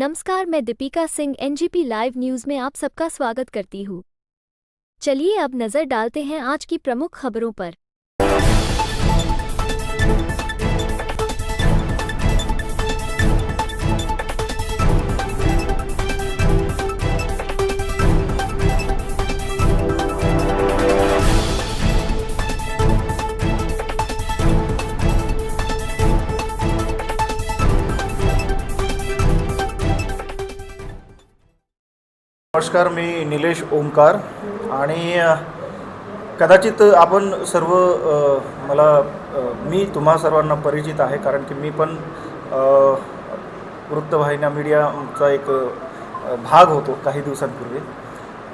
नमस्कार मैं Deepika Singh NGP live news में आप सबका स्वागत करती हूँ। चलिए अब नजर डालते हैं आज की प्रमुख खबरों पर। नमस्कार मी निलेश ओंकार आणि कदाचित आपण सर्व मला मी तुम्हा सर्वांना परिचित आहे कारण की मी पण वृत्तवाहिन्या मीडियाचा एक भाग होतो काही दिवसांपूर्वी.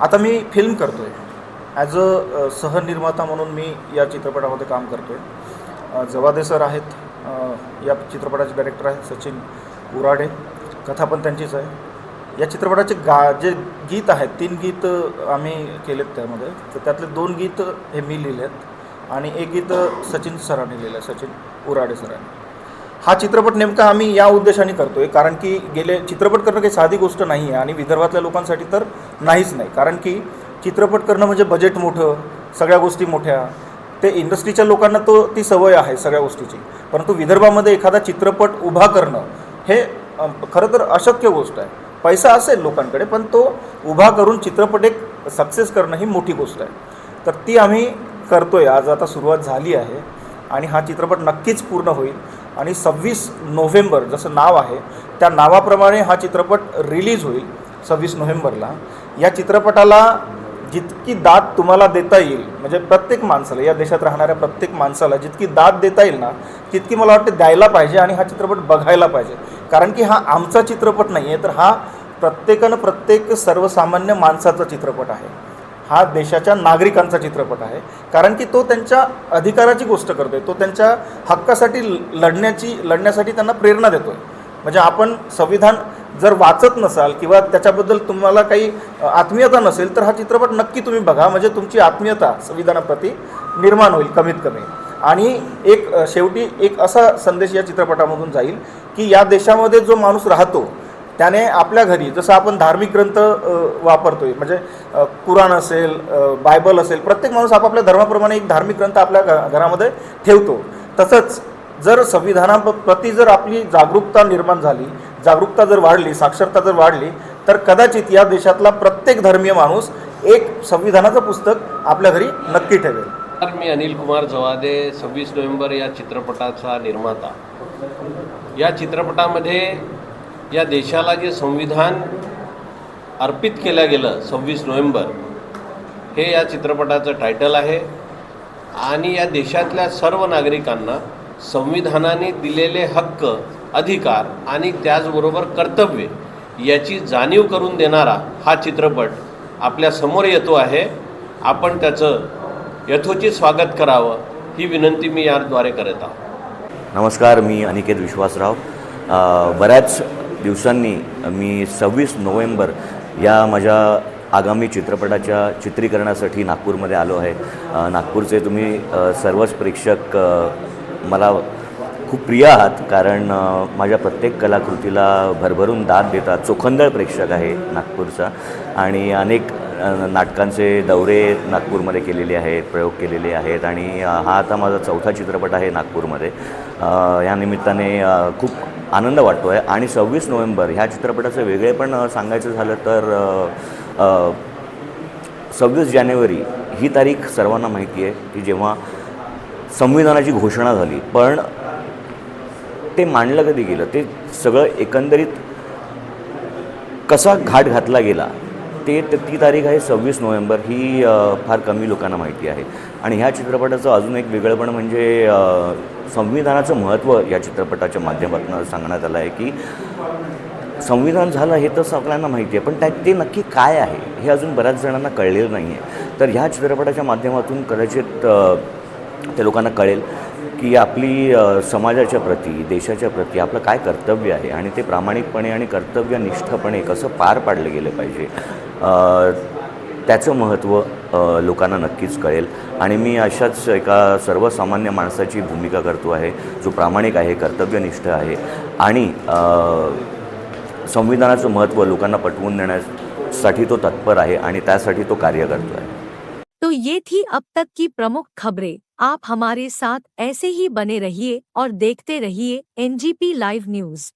आता मी फिल्म करतो आहे ॲज अ सहनिर्माता म्हणून मी या चित्रपटामध्ये काम करतो आहे जवादे सर आहेत या चित्रपटाचे डायरेक्टर आहेत सचिन उराडे. कथा पण त्यांचीच आहे. या चित्रपटाचे गा जे गीत आहेत तीन गीत आम्ही केलेत त्यामध्ये. तर त्यातले दोन गीत हे मी लिहिले आहेत आणि एक गीत सचिन सरांनी लिहिलं आहे सचिन उराडे सरांनी. हा चित्रपट नेमका आम्ही या उद्देशाने करतो आहे कारण की गेले चित्रपट करणं काही साधी गोष्ट नाही आहे आणि विदर्भातल्या लोकांसाठी तर नाहीच नाही. कारण की चित्रपट करणं म्हणजे बजेट मोठं सगळ्या गोष्टी मोठ्या. ते इंडस्ट्रीच्या लोकांना तो ती सवय आहे सगळ्या गोष्टीची. परंतु विदर्भामध्ये एखादा चित्रपट उभा करणं हे खरं तर अशक्य गोष्ट आहे. पैसा असेल लोकांकडे पण तो उभा करून चित्रपट एक सक्सेस करणं ही मोठी गोष्ट आहे. तर ती आम्ही करतो आहे आज आता सुरुवात झाली आहे आणि हा चित्रपट नक्कीच पूर्ण होईल. आणि सव्वीस नोव्हेंबर जसं नाव आहे त्या नावाप्रमाणे हा चित्रपट रिलीज होईल सव्वीस नोव्हेंबरला. या चित्रपटाला जितकी दाद तुम्हाला देता येईल म्हणजे प्रत्येक माणसाला या देशात राहणाऱ्या प्रत्येक माणसाला जितकी दाद देता येईल ना तितकी मला वाटते द्यायला पाहिजे आणि हा चित्रपट बघायला पाहिजे. कारण की हा आमचा चित्रपट नाही आहे तर हा प्रत्येकानं प्रत्येक सर्वसामान्य माणसाचा चित्रपट आहे. हा देशाच्या नागरिकांचा चित्रपट आहे. कारण की तो त्यांच्या अधिकाराची गोष्ट करतोय. तो त्यांच्या हक्कासाठी लढण्याची लढण्यासाठी त्यांना प्रेरणा देतोय. म्हणजे आपण संविधान जर वाचत नसाल किंवा त्याच्याबद्दल तुम्हाला काही आत्मीयता नसेल तर हा चित्रपट नक्की तुम्ही बघा. म्हणजे तुमची आत्मीयता संविधानाप्रती निर्माण होईल कमीत कमी. आणि एक शेवटी एक असा संदेश या चित्रपटामधून जाईल की या देशामध्ये जो माणूस राहतो त्याने आपल्या घरी जसं आपण धार्मिक ग्रंथ वापरतोय म्हणजे कुराण असेल बायबल असेल प्रत्येक माणूस आपापल्या धर्माप्रमाणे एक धार्मिक ग्रंथ आपल्या घरामध्ये ठेवतो. तसंच जर संविधानाप्रती जर आपली जागरूकता निर्माण झाली जागरूकता जर वाढली साक्षरता जर वाढली तर कदाचित या देशातला प्रत्येक धर्मीय माणूस एक संविधानाचं पुस्तक आपल्या घरी नक्की ठेवेल. तर मी अनिल कुमार जवादे सव्वीस नोव्हेंबर या चित्रपटाचा निर्माता. या चित्रपटामध्ये या देशाला जे संविधान अर्पित केलं गेलं सव्वीस नोव्हेंबर हे या चित्रपटाचं टायटल आहे. आणि या देशातल्या सर्व नागरिकांना संविधानाने दिलेले हक्क अधिकार आणि त्याचबरोबर कर्तव्य याची जाणीव करून देणारा हा चित्रपट आपल्यासमोर येतो आहे. आपण त्याचं यथोचित स्वागत करावं ही विनंती मी याद्वारे करत आहोत नमस्कार मी अनिकेत विश्वासराव. बऱ्याच दिवसांनी मी सव्वीस नोव्हेंबर या माझ्या आगामी चित्रपटाच्या चित्रीकरणासाठी नागपूरमध्ये आलो आहे. नागपूरचे तुम्ही सर्वच प्रेक्षक मला खूप प्रिय आहात कारण माझ्या प्रत्येक कलाकृतीला भरभरून दाद देतात. चोखंदळ प्रेक्षक आहे नागपूरचा आणि अनेक नाटकांचे दौरे नागपूरमध्ये केलेले आहेत प्रयोग केलेले आहेत आणि हा आता माझा चौथा चित्रपट आहे नागपूरमध्ये. या निमित्ताने खूप आनंद वाटतो आहे आणि सव्वीस नोव्हेंबर ह्या चित्रपटाचं वेगळेपण पण सांगायचं झालं तर सव्वीस जानेवारी ही तारीख सर्वांना माहिती आहे की जेव्हा संविधानाची घोषणा झाली पण ते मांडलं कधी गेलं? ते सगळं एकंदरीत कसा घाट घातला गेला? ते त- ती तारीख आहे सव्वीस नोव्हेंबर. ही फार कमी लोकांना माहिती आहे. आणि ह्या चित्रपटाचं अजून एक वेगळंपण म्हणजे संविधानाचं महत्त्व या चित्रपटाच्या माध्यमातून सांगण्यात आलं आहे की संविधान झालं हे तर सगळ्यांना माहिती आहे पण त्यात ते नक्की काय आहे हे अजून बऱ्याच जणांना कळलेलं नाही आहे तर ह्या चित्रपटाच्या माध्यमातून कदाचित ते लोकांना कळेल. की आपली समाजाच्या प्रती देशाच्या प्रती आपलं काय कर्तव्य आहे आणि ते प्रामाणिकपणे आणि कर्तव्यनिष्ठपणे कसं पार पाडलं गेलं पाहिजे त्याचं महत्त्व लोकांना नक्कीच कळेल. आणि मी अशाच एका सर्वसामान्य माणसाची भूमिका करतो आहे जो प्रामाणिक आहे कर्तव्यनिष्ठ आहे आणि संविधानाचं महत्त्व लोकांना पटवून देण्यासाठी तो तत्पर आहे आणि त्यासाठी तो कार्य करतो आहे ये थी अब तक की प्रमुख खबरें। आप हमारे साथ ऐसे ही बने रहिए और देखते रहिए एनजीपी लाइव न्यूज।